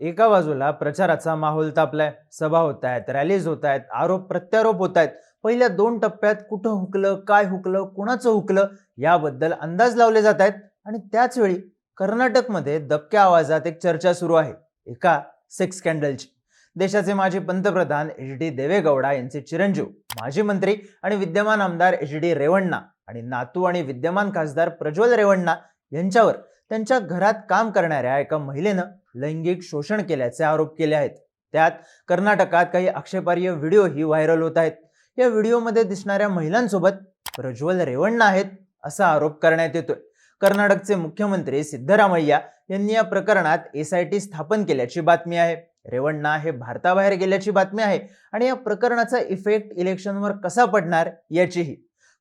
एका बाजूला प्रचाराचा माहोल तापलाय सभा होत आहेत रॅलीज होत आहेत आरोप प्रत्यारोप होत आहेत पहिल्या दोन टप्प्यात कुठं हुकलं काय हुकलं कुणाचं हुकलं याबद्दल अंदाज लावले जात आहेत आणि त्याच वेळी कर्नाटकमध्ये दबक्या आवाजात एक चर्चा सुरू आहे एका सेक्स स्कॅन्डलची देशाचे माजी पंतप्रधान एच डी देवेगौडा यांचे चिरंजीव माजी मंत्री आणि विद्यमान आमदार एच डी रेवण्णा आणि नातू आणि विद्यमान खासदार प्रज्वल रेवण्णा यांच्यावर त्यांच्या घरात काम करणाऱ्या एका महिलेनं लैंगिक शोषण केल्याचे आरोप केले आहेत. त्यात कर्नाटकात काही आक्षेपार्ह व्हिडिओही व्हायरल होत आहेत. या व्हिडिओमध्ये दिसणाऱ्या महिलांसोबत प्रज्वल रेवण्णा आहेत असा आरोप करण्यात येतोय. कर्नाटकचे मुख्यमंत्री सिद्धरामय्या यांनी या प्रकरणात एस आय टी स्थापन केल्याची बातमी आहे. रेवण्णा हे भारताबाहेर गेल्याची बातमी आहे आणि या प्रकरणाचा इफेक्ट इलेक्शनवर कसा पडणार याचीही.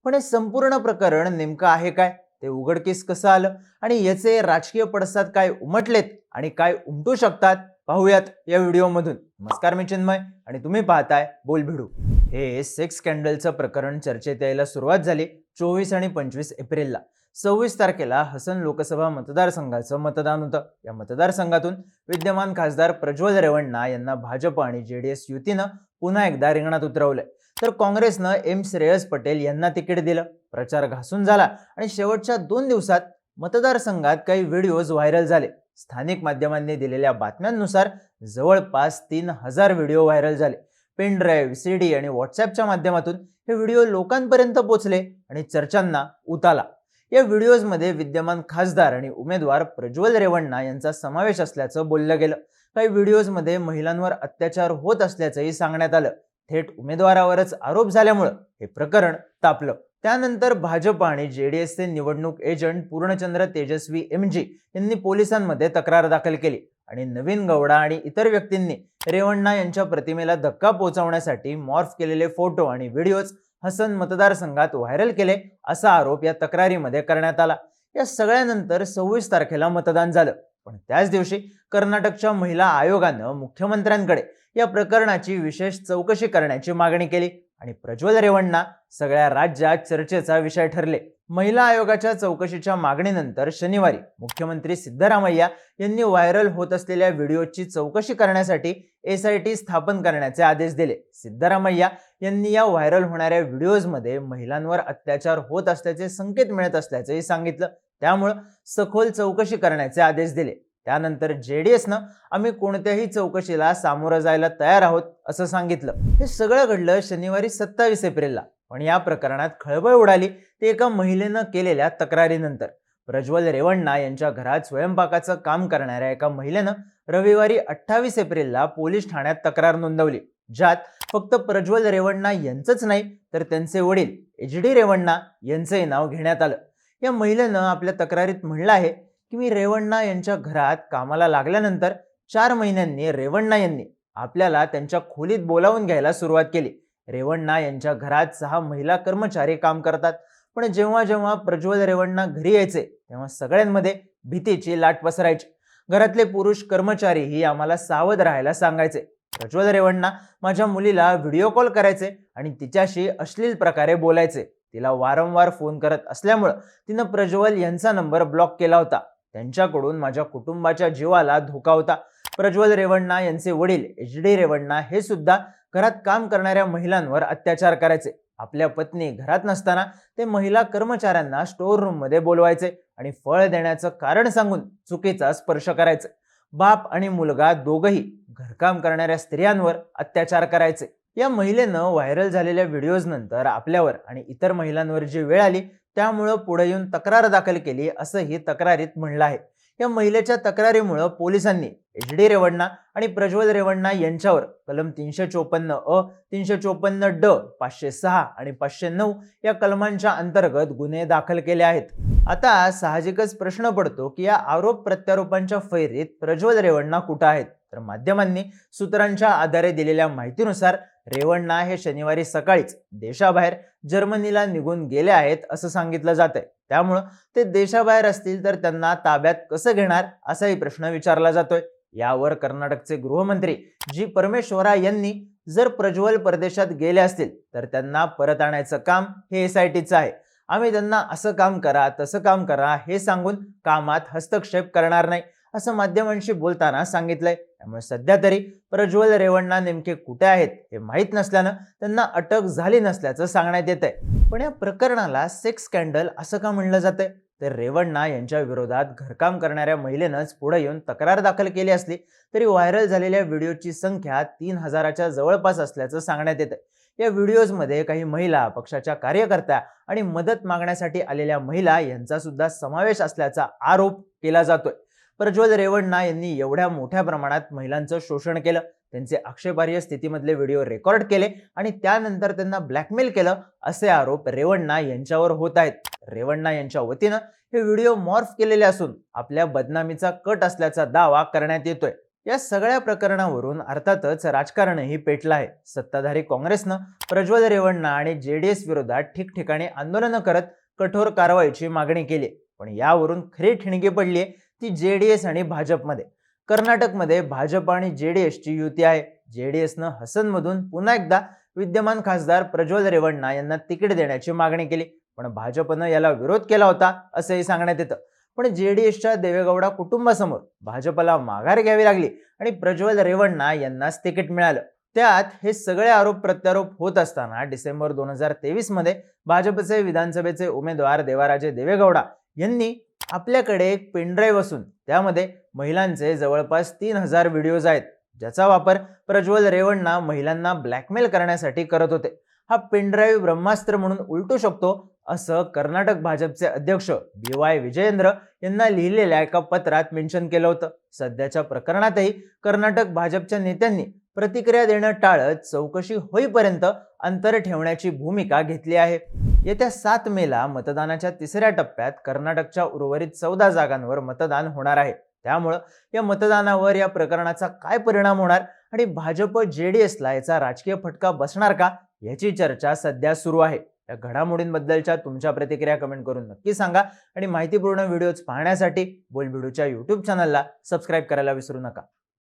पण हे संपूर्ण प्रकरण नेमकं आहे काय? ते उघडकीस कसं आलं? आणि याचे राजकीय पडसाद काय उमटलेत आणि काय उमटू शकतात? पाहूयात या व्हिडिओमधून. नमस्कार मी चिन्मय आणि तुम्ही पाहताय बोल भिडू हे सेक्स स्कॅन्डलचं प्रकरण चर्चेत यायला सुरुवात झाली चोवीस आणि पंचवीस एप्रिलला. सव्वीस तारखेला हसन लोकसभा मतदारसंघाचं मतदान होतं. या मतदारसंघातून विद्यमान खासदार प्रज्वल रेवण्णा यांना भाजप आणि जे डी एस युतीनं पुन्हा एकदा रिंगणात उतरवलंय. तर काँग्रेसनं एम श्रेयस पटेल यांना तिकीट दिलं. प्रचार घासून झाला आणि शेवटच्या दोन दिवसात मतदारसंघात काही व्हिडिओज व्हायरल झाले. स्थानिक माध्यमांनी दिलेल्या बातम्यांनुसार जवळपास तीन हजार व्हिडिओ व्हायरल झाले. पेन ड्राईव्ह सी डी आणि व्हॉट्सॲपच्या माध्यमातून हे व्हिडिओ लोकांपर्यंत पोचले आणि चर्चांना उताला या व्हिडिओजमध्ये विद्यमान खासदार आणि उमेदवार प्रज्वल रेवण्णा यांचा समावेश असल्याचं बोललं गेलं. काही व्हिडिओजमध्ये महिलांवर अत्याचार होत असल्याचंही सांगण्यात आलं. थेट उमेदवारावरच आरोप झाल्यामुळं हे प्रकरण तापलं. त्यानंतर भाजप आणि जेडीएसचे निवडणूक एजंट पूर्णचंद्र तेजस्वी एम जी यांनी पोलिसांमध्ये तक्रार दाखल केली आणि नवीन गौडा आणि इतर व्यक्तींनी रेवण्णा यांच्या प्रतिमेला धक्का पोहोचवण्यासाठी मॉर्फ केलेले फोटो आणि व्हिडिओज हसन मतदारसंघात व्हायरल केले असा आरोप या तक्रारीमध्ये करण्यात आला. या सगळ्यानंतर सव्वीस तारखेला मतदान झालं. पण त्याच दिवशी कर्नाटकच्या महिला आयोगानं मुख्यमंत्र्यांकडे या प्रकरणाची विशेष चौकशी करण्याची मागणी केली आणि प्रज्वल रेवण्णा सगळ्या राज्यात चर्चेचा विषय ठरले. महिला आयोगाच्या चौकशीच्या मागणीनंतर शनिवारी मुख्यमंत्री सिद्धरामय्या यांनी व्हायरल होत असलेल्या व्हिडिओची चौकशी करण्यासाठी एस आय टी स्थापन करण्याचे आदेश दिले. सिद्धरामय्या यांनी या व्हायरल होणाऱ्या व्हिडिओजमध्ये महिलांवर अत्याचार होत असल्याचे संकेत मिळत असल्याचंही सांगितलं. त्यामुळं सखोल चौकशी करण्याचे आदेश दिले. त्यानंतर जेडीएसनं आम्ही कोणत्याही चौकशीला सामोरं जायला तयार आहोत असं सांगितलं. हे सगळं घडलं शनिवारी सत्तावीस एप्रिलला. पण या प्रकरणात खळबळ उडाली ते एका महिलेनं केलेल्या तक्रारीनंतर. प्रज्वल रेवण्णा यांच्या घरात स्वयंपाकाचं काम करणाऱ्या एका महिलेनं रविवारी अठ्ठावीस एप्रिलला पोलीस ठाण्यात तक्रार नोंदवली ज्यात फक्त प्रज्वल रेवण्णा यांचंच नाही तर त्यांचे वडील एच डी रेवण्णा यांचंही नाव घेण्यात आलं. या महिलेनं आपल्या तक्रारीत म्हणलं आहे की मी रेवण्णा यांच्या घरात कामाला लागल्यानंतर चार महिन्यांनी रेवण्णा यांनी आपल्याला त्यांच्या खोलीत बोलावून घ्यायला सुरुवात केली. रेवण्णा यांच्या घरात सहा महिला कर्मचारी काम करतात. पण जेव्हा जेव्हा प्रज्वल रेवण्णा घरी यायचे तेव्हा सगळ्यांमध्ये भीतीची लाट पसरायची. घरातले पुरुष कर्मचारीही आम्हाला सावध राहायला सांगायचे. प्रज्वल रेवण्णा माझ्या मुलीला व्हिडिओ कॉल करायचे आणि तिच्याशी अश्लील प्रकारे बोलायचे. तिला वारंवार फोन करत असल्यामुळं तिनं प्रज्वल यांचा नंबर ब्लॉक केला होता. त्यांच्याकडून माझ्या कुटुंबाच्या जीवाला धोका होता. प्रज्वल रेवण्णा यांचे वडील एच डी रेवण्णा हे सुद्धा घरात काम करणाऱ्या महिलांवर अत्याचार करायचे. आपल्या पत्नी घरात नसताना ते महिला कर्मचाऱ्यांना स्टोअर रूममध्ये बोलवायचे आणि फळ देण्याचं कारण सांगून चुकीचा स्पर्श करायचे. बाप आणि मुलगा दोघही घरकाम करणाऱ्या स्त्रियांवर अत्याचार करायचे. या महिलेनं व्हायरल झालेल्या व्हिडिओज नंतर आपल्यावर आणि इतर महिलांवर जी वेळ आली त्यामुळं पुढे येऊन तक्रार दाखल केली असंही तक्रारीत म्हणलं आहे. या महिलेच्या तक्रारीमुळं पोलिसांनी एच डी रेवण्णा आणि प्रज्वल रेवण्णा यांच्यावर कलम तीनशे चोपन्न अ तीनशे चोपन्न ड पाचशे सहा आणि पाचशे नऊ या कलमांच्या अंतर्गत गुन्हे दाखल केले आहेत. आता साहजिकच प्रश्न पडतो की या आरोप प्रत्यारोपांच्या फैरीत प्रज्वल रेवण्णा कुठं आहेत? तर माध्यमांनी सूत्रांच्या आधारे दिलेल्या माहितीनुसार रेवण्णा हे शनिवारी सकाळीच देशाबाहेर जर्मनीला निघून गेले आहेत असं सांगितलं जात आहे त्यामुळं ते देशाबाहेर असतील तर त्यांना ताब्यात कसं घेणार असाही प्रश्न विचारला जातोय. यावर कर्नाटकचे गृहमंत्री जी परमेश्वरा यांनी जर प्रज्वल परदेशात गेले असतील तर त्यांना परत आणायचं काम हे एस आय टीचं आहे. आम्ही त्यांना असं काम करा तसं काम करा हे सांगून कामात हस्तक्षेप करणार नाही. असं माध्यमांशी बोलताना सांगितलंय. त्यामुळे सध्या तरी प्रज्वल रेवण्णा नेमके कुठे आहेत हे माहीत नसल्यानं त्यांना अटक झाली नसल्याचं सांगण्यात येत आहे पण या प्रकरणाला सेक्स स्कॅन्डल असं का म्हणलं जातंय? तर रेवण्णा यांच्या विरोधात घरकाम करणाऱ्या महिलेनंच पुढे येऊन तक्रार दाखल केली असली तरी व्हायरल झालेल्या व्हिडिओची संख्या तीन हजाराच्या जवळपास असल्याचं सांगण्यात येतं या व्हिडिओजमध्ये काही महिला पक्षाच्या कार्यकर्त्या आणि मदत मागण्यासाठी आलेल्या महिला यांचा सुद्धा समावेश असल्याचा आरोप केला जातोय. प्रज्वल रेवण्णा यांनी एवढ्या मोठ्या प्रमाणात महिलांचं शोषण केलं. त्यांचे आक्षेपार्ह स्थितीमधले व्हिडिओ रेकॉर्ड केले आणि त्यानंतर त्यांना ब्लॅकमेल केलं असे आरोप रेवण्णा यांच्यावर होत आहेत. रेवण्णा यांच्या वतीनं हे व्हिडिओ मॉर्फ केलेले असून आपल्या बदनामीचा कट असल्याचा दावा करण्यात येतोय. या सगळ्या प्रकरणावरून अर्थातच राजकारणही पेटलं आहे. सत्ताधारी काँग्रेसनं प्रज्वल रेवण्णा आणि जे डी एस विरोधात ठिकठिकाणी आंदोलनं करत कठोर कारवाईची मागणी केली पण यावरून खरी ठिणगी पडली ती जे डी एस आणि भाजपमध्ये. कर्नाटकमध्ये भाजप आणि जे डी एसची युती आहे. जे डी एसनं हसनमधून पुन्हा एकदा विद्यमान खासदार प्रज्वल रेवण्णा यांना तिकीट देण्याची मागणी केली. पण भाजपनं याला विरोध केला होता असंही सांगण्यात येतं. पण जे डी एसच्या देवेगौडा कुटुंबासमोर भाजपला माघार घ्यावी लागली आणि प्रज्वल रेवण्णा यांनाच तिकीट मिळालं. त्यात हे सगळे आरोप प्रत्यारोप होत असताना डिसेंबर दोन हजार तेवीसमध्ये भाजपचे विधानसभेचे उमेदवार देवाराजे देवेगौडा यांनी आपल्याकडे एक पेनड्राईव्ह असून त्यामध्ये महिलांचे जवळपास तीन हजार व्हिडिओज आहेत ज्याचा वापर प्रज्वल रेवण्णा महिलांना ब्लॅकमेल करण्यासाठी करत होते. हा पेनड्राईव्ह ब्रह्मास्त्र म्हणून उलटू शकतो असं कर्नाटक भाजपचे अध्यक्ष बी वाय विजयेंद्र यांना लिहिलेल्या एका पत्रात मेन्शन केलं होतं. सध्याच्या प्रकरणातही कर्नाटक भाजपच्या नेत्यांनी प्रतिक्रिया देणं टाळत चौकशी होईपर्यंत अंतर ठेवण्याची भूमिका घेतली आहे. येत्या सात मेला मतदानाच्या तिसऱ्या टप्प्यात कर्नाटकच्या उर्वरित चौदा जागांवर मतदान होणार आहे. त्यामुळं या मतदानावर या प्रकरणाचा काय परिणाम होणार आणि भाजप जे डी एसला याचा राजकीय फटका बसणार का याची चर्चा सध्या सुरू आहे. या घडामोडींबद्दलच्या तुमच्या प्रतिक्रिया कमेंट करून नक्की सांगा आणि माहितीपूर्ण व्हिडिओज पाहण्यासाठी बोलबिडूच्या यूट्यूब चॅनलला सबस्क्राईब करायला विसरू नका.